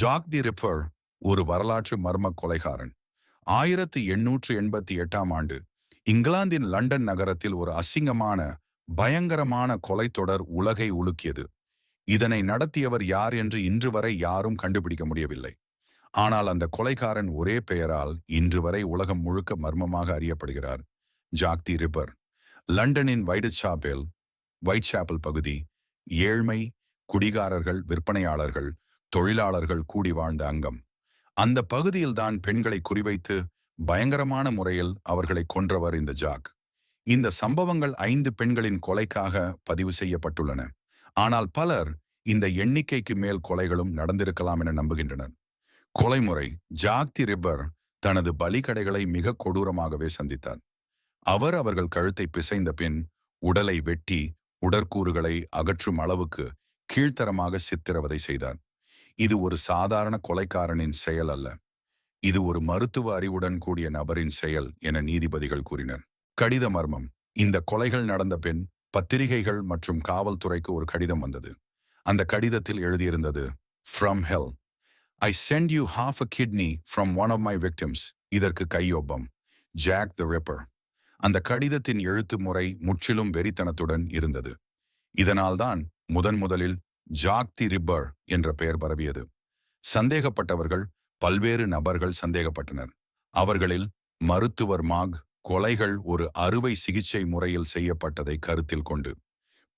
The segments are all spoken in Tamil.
ஜாக் தி ரிப்பர் ஒரு வரலாற்று மர்ம கொலைகாரன். ஆயிரத்தி எண்ணூற்று எண்பத்தி எட்டாம் ஆண்டு இங்கிலாந்தின் லண்டன் நகரத்தில் ஒரு அசிங்கமான பயங்கரமான கொலை தொடர் உலகை உலுக்கியது. இதனை நடத்தியவர் யார் என்று இன்று வரை யாரும் கண்டுபிடிக்க முடியவில்லை. ஆனால் அந்த கொலைகாரன் ஒரே பெயரால் இன்று வரை உலகம் முழுக்க மர்மமாக அறியப்படுகிறார். Jack the Ripper. லண்டனின் Whitechapel Whitechapel பகுதி ஏழ்மை குடிகாரர்கள் விற்பனையாளர்கள் தொழிலாளர்கள் கூடி வாழ்ந்த அங்கம். அந்த பகுதியில்தான் பெண்களை குறிவைத்து பயங்கரமான முறையில் அவர்களை கொன்றவர் இந்த ஜாக். இந்த சம்பவங்கள் ஐந்து பெண்களின் கொலைக்காக பதிவு செய்யப்பட்டுள்ளன. ஆனால் பலர் இந்த எண்ணிக்கைக்கு மேல் கொலைகளும் நடந்திருக்கலாம் என நம்புகின்றனர். கொலைமுறை ஜாக் தி ரிப்பர் தனது பலிகடைகளை மிக கொடூரமாகவே சந்தித்தார். அவர் அவர்கள் கழுத்தை பிசைந்த பின் உடலை வெட்டி உடற்கூறுகளை அகற்றும் அளவுக்கு கீழ்த்தரமாக சித்திரவதை செய்தார். இது ஒரு சாதாரண கொலைக்காரனின் செயல் அல்ல. இது ஒரு மருத்துவ அறிவுடன் கூடிய நபரின் செயல் என நீதிபதிகள் கூறினர். கடித மர்மம். இந்த கொலைகள் நடந்த பின் பத்திரிகைகள் மற்றும் காவல்துறைக்கு ஒரு கடிதம் வந்தது. அந்த கடிதத்தில் எழுதியிருந்தது from hell I sent you half a kidney from one of my victims இதற்கு கையொப்பம். ஜாக் த ரெப்பர் அந்த கடிதத்தின் எழுத்து முறை முற்றிலும் வெறித்தனத்துடன் இருந்தது. இதனால்தான் முதன் முதலில் ஜாக்தி ரிப்பர் என்ற பெயர் பரவியது. சந்தேகப்பட்டவர்கள் பல்வேறு நபர்கள் சந்தேகப்பட்டனர். அவர்களில் மருத்துவர் மாக் கொலைகள் ஒரு அறுவை சிகிச்சை முறையில் செய்யப்பட்டதை கருத்தில் கொண்டு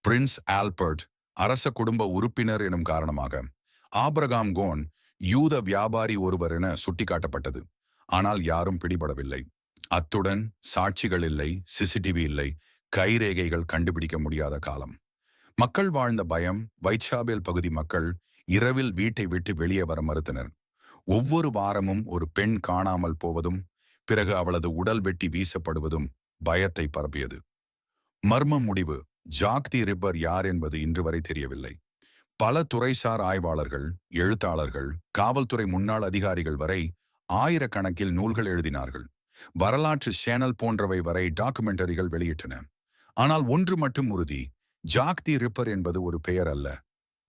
பிரின்ஸ் ஆல்பர்ட் அரச குடும்ப உறுப்பினர் எனும் காரணமாக ஆப்ரகாம் கோன் யூத வியாபாரி ஒருவர் என சுட்டிக்காட்டப்பட்டது. ஆனால் யாரும் பிடிபடவில்லை. அத்துடன் சாட்சிகள் இல்லை சிசிடிவி இல்லை கைரேகைகள் கண்டுபிடிக்க முடியாத காலம். மக்கள் வாழ்ந்த பயம் வைச்சாபேல் பகுதி மக்கள் இரவில் வீட்டை விட்டு வெளியே வர மறுத்தனர். ஒவ்வொரு வாரமும் ஒரு பெண் காணாமல் போவதும் பிறகு அவளது உடல் வெட்டி வீசப்படுவதும் பயத்தை பரப்பியது. மர்ம முடிவு. ஜாக்தி ரிப்பர் யார் என்பது இன்று வரை தெரியவில்லை. பல துறைசார் ஆய்வாளர்கள் எழுத்தாளர்கள் காவல்துறை முன்னாள் அதிகாரிகள் வரை ஆயிரக்கணக்கில் நூல்கள் எழுதினார்கள். வரலாற்று சேனல் போன்றவை வரை டாக்குமெண்டரிகள் வெளியிட்டன. ஆனால் ஒன்று மட்டும் உறுதி. ஜாக்தி ரிப்பர் என்பது ஒரு பெயர் அல்ல.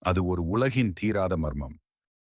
அது ஒரு உலகின் தீராத மர்மம்.